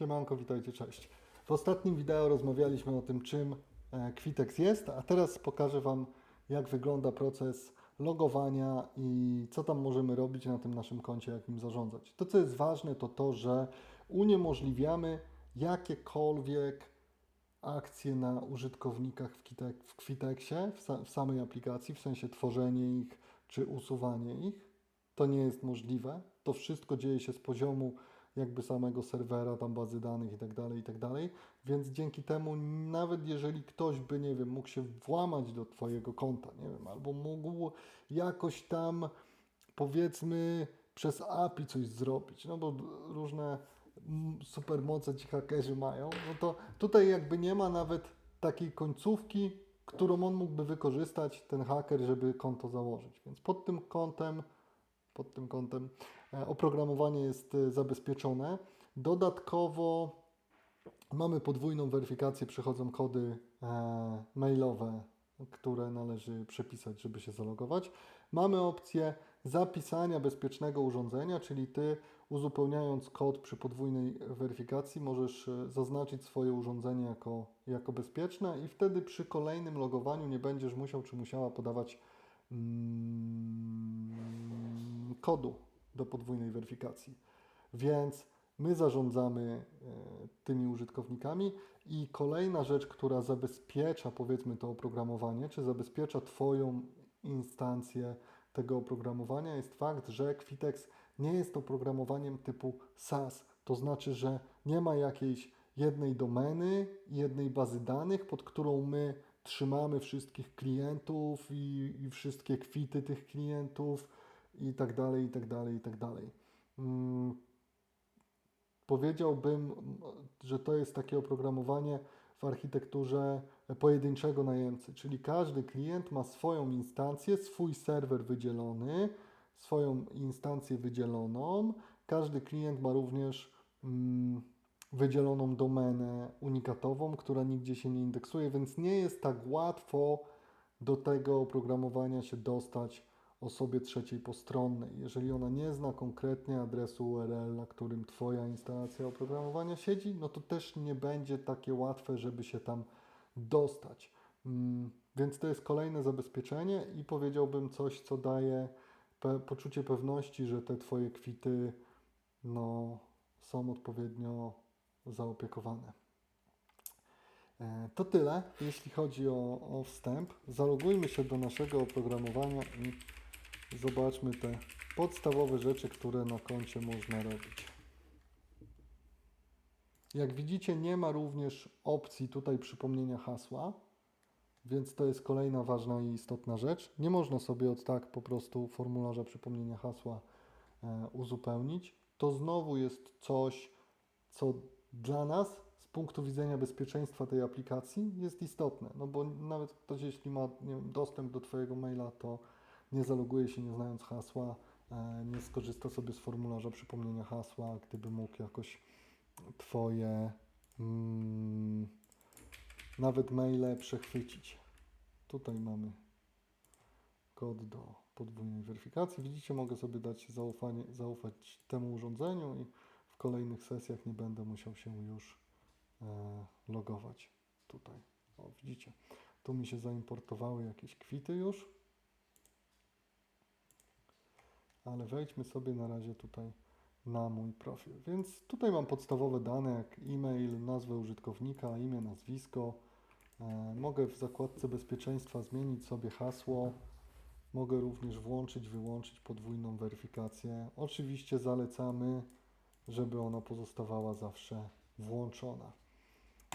Siemanko, witajcie, cześć. W ostatnim wideo rozmawialiśmy o tym, czym e, Quitex jest, a teraz pokażę Wam, jak wygląda proces logowania i co tam możemy robić na tym naszym koncie, jak nim zarządzać. To, co jest ważne, to to, że uniemożliwiamy jakiekolwiek akcje na użytkownikach w, Quite- w Quitexie, w, sa- w samej aplikacji, w sensie tworzenie ich czy usuwanie ich. To nie jest możliwe. To wszystko dzieje się z poziomu jakby samego serwera, tam bazy danych i tak dalej, i tak. Więc dzięki temu, nawet jeżeli ktoś by, nie wiem, mógł się włamać do Twojego konta, nie wiem, albo mógł jakoś tam, powiedzmy, przez API coś zrobić, no bo różne supermoce ci hakerzy mają, no to tutaj jakby nie ma nawet takiej końcówki, którą on mógłby wykorzystać, ten haker, żeby konto założyć. Więc pod tym kątem pod tym kątem e, oprogramowanie jest e, zabezpieczone. Dodatkowo mamy podwójną weryfikację, przychodzą kody e, mailowe, które należy przepisać, żeby się zalogować. Mamy opcję zapisania bezpiecznego urządzenia, czyli Ty uzupełniając kod przy podwójnej weryfikacji możesz zaznaczyć swoje urządzenie jako, jako bezpieczne i wtedy przy kolejnym logowaniu nie będziesz musiał czy musiała podawać mm, kodu do podwójnej weryfikacji. Więc my zarządzamy e, tymi użytkownikami i kolejna rzecz, która zabezpiecza powiedzmy to oprogramowanie, czy zabezpiecza Twoją instancję tego oprogramowania jest fakt, że Quitex nie jest oprogramowaniem typu SaaS. To znaczy, że nie ma jakiejś jednej domeny, jednej bazy danych, pod którą my trzymamy wszystkich klientów i, i wszystkie kwity tych klientów i tak dalej, i tak dalej, i tak dalej. Mm, Powiedziałbym, że to jest takie oprogramowanie w architekturze pojedynczego najemcy, czyli każdy klient ma swoją instancję, swój serwer wydzielony, swoją instancję wydzieloną. Każdy klient ma również mm, wydzieloną domenę unikatową, która nigdzie się nie indeksuje, więc nie jest tak łatwo do tego oprogramowania się dostać osobie trzeciej postronnej. Jeżeli ona nie zna konkretnie adresu URL, na którym Twoja instalacja oprogramowania siedzi, no to też nie będzie takie łatwe, żeby się tam dostać. Mm, Więc to jest kolejne zabezpieczenie i powiedziałbym coś, co daje pe- poczucie pewności, że te Twoje kwity no, są odpowiednio zaopiekowane. E, To tyle, jeśli chodzi o, o wstęp. Zalogujmy się do naszego oprogramowania i zobaczmy te podstawowe rzeczy, które na koncie można robić. Jak widzicie, nie ma również opcji tutaj przypomnienia hasła, więc to jest kolejna ważna i istotna rzecz. Nie można sobie od tak po prostu formularza przypomnienia hasła e, uzupełnić. To znowu jest coś, co dla nas z punktu widzenia bezpieczeństwa tej aplikacji jest istotne, no bo nawet ktoś, jeśli ma wiem, dostęp do Twojego maila, to nie zaloguje się nie znając hasła, e, nie skorzysta sobie z formularza przypomnienia hasła, gdyby mógł jakoś Twoje mm, nawet maile przechwycić. Tutaj mamy kod do podwójnej weryfikacji. Widzicie, mogę sobie dać zaufanie, zaufać temu urządzeniu i kolejnych sesjach nie będę musiał się już e, logować tutaj. O, widzicie, tu mi się zaimportowały jakieś kwity już, ale wejdźmy sobie na razie tutaj na mój profil. Więc tutaj mam podstawowe dane jak e-mail, nazwę użytkownika, imię, nazwisko. E, mogę w zakładce bezpieczeństwa zmienić sobie hasło. Mogę również włączyć, wyłączyć podwójną weryfikację. Oczywiście zalecamy, żeby ona pozostawała zawsze włączona.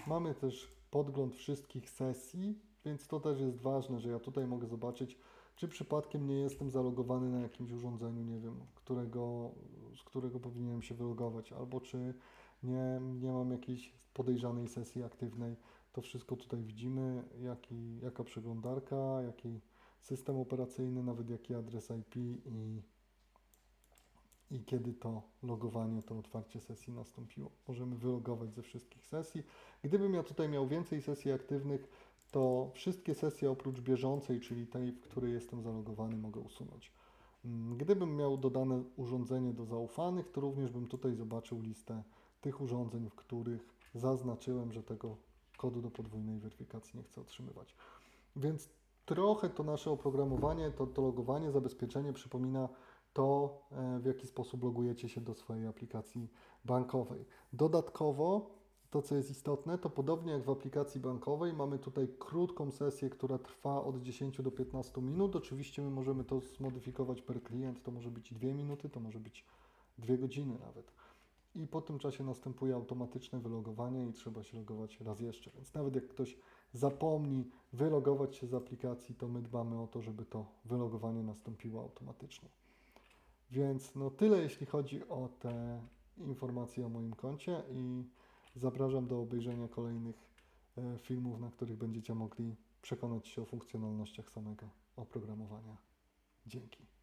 Mamy też podgląd wszystkich sesji, więc to też jest ważne, że ja tutaj mogę zobaczyć, czy przypadkiem nie jestem zalogowany na jakimś urządzeniu, nie wiem, którego, z którego powinienem się wylogować, albo czy nie, nie mam jakiejś podejrzanej sesji aktywnej. To wszystko tutaj widzimy, jaki, jaka przeglądarka, jaki system operacyjny, nawet jaki adres IP i, i kiedy to logowanie, to otwarcie sesji nastąpiło. Możemy wylogować ze wszystkich sesji. Gdybym ja tutaj miał więcej sesji aktywnych, to wszystkie sesje oprócz bieżącej, czyli tej, w której jestem zalogowany, mogę usunąć. Mm, Gdybym miał dodane urządzenie do zaufanych, to również bym tutaj zobaczył listę tych urządzeń, w których zaznaczyłem, że tego kodu do podwójnej weryfikacji nie chcę otrzymywać. Więc trochę to nasze oprogramowanie, to, to logowanie, zabezpieczenie przypomina to, w jaki sposób logujecie się do swojej aplikacji bankowej. Dodatkowo, to co jest istotne, to podobnie jak w aplikacji bankowej, mamy tutaj krótką sesję, która trwa od 10 do 15 minut. Oczywiście my możemy to zmodyfikować per klient, to może być 2 minuty, to może być 2 godziny nawet. I po tym czasie następuje automatyczne wylogowanie i trzeba się logować raz jeszcze. Więc nawet jak ktoś zapomni wylogować się z aplikacji, to my dbamy o to, żeby to wylogowanie nastąpiło automatycznie. Więc no tyle jeśli chodzi o te informacje o moim koncie i zapraszam do obejrzenia kolejnych e, filmów, na których będziecie mogli przekonać się o funkcjonalnościach samego oprogramowania. Dzięki.